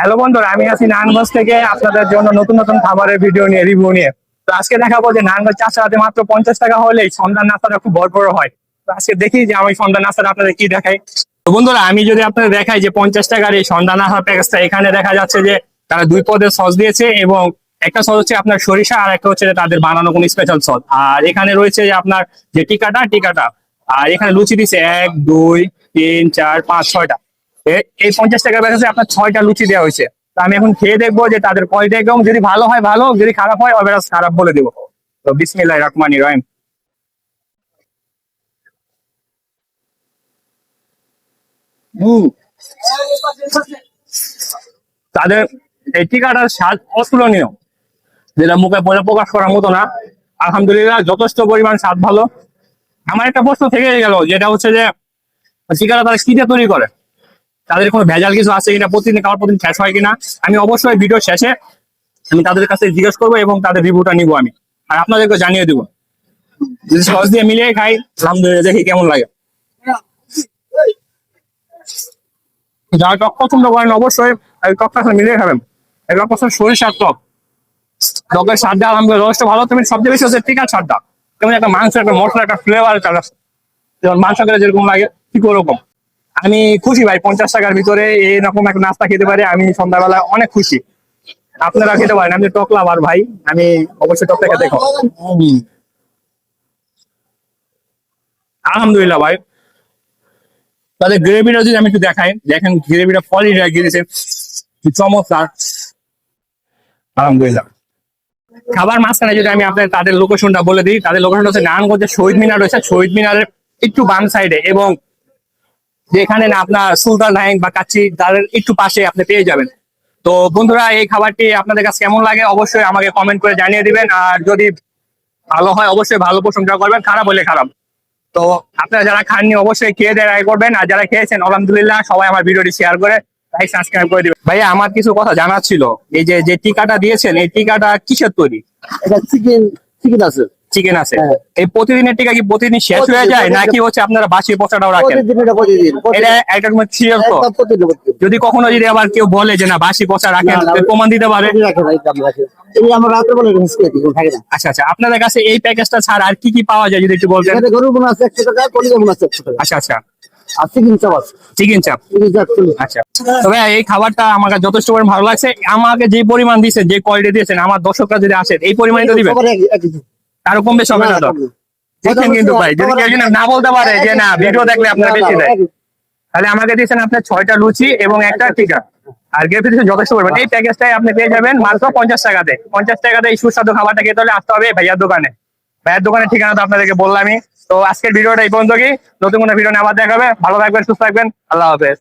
Hello বন্ধুরা, আমি আছি নারায়ণগঞ্জ থেকে আপনাদের জন্য নতুন নতুন খাবারের ভিডিও নিয়ে রিভিউ নিয়ে। তো আজকে দেখাবো যে নারায়ণগঞ্জ চাষা হাতে মাত্র পঞ্চাশ টাকা হলেই সন্ধ্যার নাস্তাটা খুব বড় বড় হয়। তো আজকে দেখি যে আমি সন্ধ্যার নাস্তাটা আপনাদের কি দেখাই। তো বন্ধুরা, আমি যদি আপনাদের দেখাই যে পঞ্চাশ টাকার এই সন্ধ্যা নাস্তার প্যাকেজটা এখানে দেখা যাচ্ছে যে তারা দুই পদের সস দিয়েছে এবং একটা সস হচ্ছে আপনার সরিষা আর একটা হচ্ছে তাদের বানানো কোনো স্পেশাল সস আর এখানে রয়েছে যে আপনার যে টিকাটা টিকাটা। আর এখানে লুচি দিছে এক, দুই, তিন, চার, পাঁচ, ছয়টা। এই পঞ্চাশ টাকার ব্যাগে আপনার ছয়টা লুচি দেওয়া হয়েছে। তো আমি এখন খেয়ে দেখব যে তাদের কোয়ালিটি একদম, যদি ভালো হয়, ভালো, যদি খারাপ হয় ওভারাল খারাপ বলে দেবো। তো বিসমিল্লাহ রহমানি রহিম। তাদের এই টিকাটার স্বাদ অতুলনীয়, যেটা মুখে বলে প্রকাশ করার মতো না। আলহামদুলিল্লাহ, যথেষ্ট পরিমাণ স্বাদ ভালো। আমার একটা প্রশ্ন থেকে গেল, যেটা হচ্ছে যে টিকাটা তারা দিয়ে তৈরি করে? তাদের কোনো ভেজাল কিছু আছে কিনা, প্রতিদিন খাওয়ার প্রতিদিন শেষ হয় কিনা, আমি অবশ্যই ভিডিও শেষে আমি তাদের কাছে জিজ্ঞেস করব এবং তাদের রিভিউটা নিবো আমি। আর আপনাদেরকে জানিয়ে দিব। যদি সস দিয়ে মিলিয়ে খাই, আলহামদুলিল্লাহ, দেখি কেমন লাগে। যারা টক পছন্দ করেন, অবশ্যই এই টকটা মিলিয়ে খাবেন। এই টক পছন্দ, সরিষার টক। টকের স্বাদটা আলহামদুলিল্লাহ যথেষ্ট ভালো। তুমি সবচেয়ে বেশি হচ্ছে টিকার স্বাদটা। তেমন একটা মাংস একটা মশলা একটা ফ্লেভার। যেমন মাংস খেলে যেরকম লাগে, ঠিক ওরকম। আমি খুশি ভাই, পঞ্চাশ টাকার ভিতরে এরকম একটা নাস্তা খেতে পারে, আমি সন্ধ্যাবেলা অনেক খুশি। আপনারা খেতে পারেন, আমি টক লাভার ভাই, আমি অবশ্যই টকটা খেতে খাব আলহামদুলিল্লাহ ভাই। তাদের গ্রেভিটা যদি আমি একটু দেখাই, দেখেন গ্রেভিটা ফলি গিয়েছে চমৎকার। আলহামদুলিল্লাহ। খাবার মাঝখানে যদি আমি আপনাদের তাদের লোকেশনটা বলে দিই, তাদের লোকেশনটা হচ্ছে নারায়ণগঞ্জের শহীদ মিনার রয়েছে, শহীদ মিনারের একটু বাম সাইডে এবং যেখানে না আপনার সুলতান হ্যাং বা কাচ্চি তাদের একটু পাশে আপনি পেয়ে যাবেন। তো বন্ধুরা, এই খাবারটি আপনাদের কাছে কেমন লাগে অবশ্যই আমাকে কমেন্ট করে জানিয়ে দিবেন। আর যদি ভালো হয়, অবশ্যই ভালো প্রশংসা করবেন, খারাপ হলে খারাপ। তো আপনারা যারা খাননি, অবশ্যই খেয়ে দেয় রায় করবেন। আর যারা খেয়েছেন, আলহামদুলিল্লাহ, সবাই আমার ভিডিওটি শেয়ার করে লাইক সাবস্ক্রাইব করে দিবেন। ভাইয়া, আমার কিছু কথা জানার ছিল। এই যে যে টিকাটা দিয়েছেন, এই টিকাটা কিসের তৈরি? এটা চিকেন চিকেন আছে। চিকেন আছে। হ্যাঁ। এই প্রতিদিনের টিকা কি প্রতিদিন শেষ হয়ে যায়? নাকি হচ্ছে আপনারা বাসি পচাটাও রাখেন? এটা একটা তো। যদি কখনো যদি আবার কেউ বলে যে না বাসি পচা রাখেন প্রমাণ দিতে পারে। আচ্ছা আচ্ছা। আপনাদের কাছে এই প্যাকেজটা ছাড়া আর কি কি পাওয়া যায় যদি একটু বলতেন? গরুর বোনা আছে একশো টাকা, কলিজা বোনা আছে একশো টাকা। আচ্ছা আচ্ছা। চিকেন চাপ চিকেন চাপ। আচ্ছা। তবে এই খাবারটা আমাকে যথেষ্ট পরিমাণ ভালো লাগছে। আমাকে যে পরিমাণ দিয়েছেন যে কোয়ালিটি দিয়েছেন আমার দর্শকরা যদি আসেন এই পরিমাণে তো দিবেন? আরও কম বেশি হবে না তো দেখেন কিন্তু ভাই যদি কেউ না বলতে পারে যে না ভিডিও দেখলে আপনার বেশি দেয় তাহলে আমাকে দিয়েছেন আপনার ছয়টা লুচি এবং একটা টিকা আর দিয়েছেন যথেষ্ট পরিমাণ এই প্যাকেজটাই আপনি পেয়ে যাবেন মাত্র পঞ্চাশ টাকাতে পঞ্চাশ টাকাতে এই সুস্বাদু খাবারটা খেতে হলে আসতে হবে ভাইয়ার দোকানে ভাইয়ার দোকানের ঠিকানা তো আপনাদেরকে বললামই তো আজকের ভিডিওটা এই পর্যন্ত কি নতুন কোনো ভিডিও নিয়ে আবার দেখাবে ভালো থাকবেন সুস্থ থাকবেন আল্লাহ হাফেজ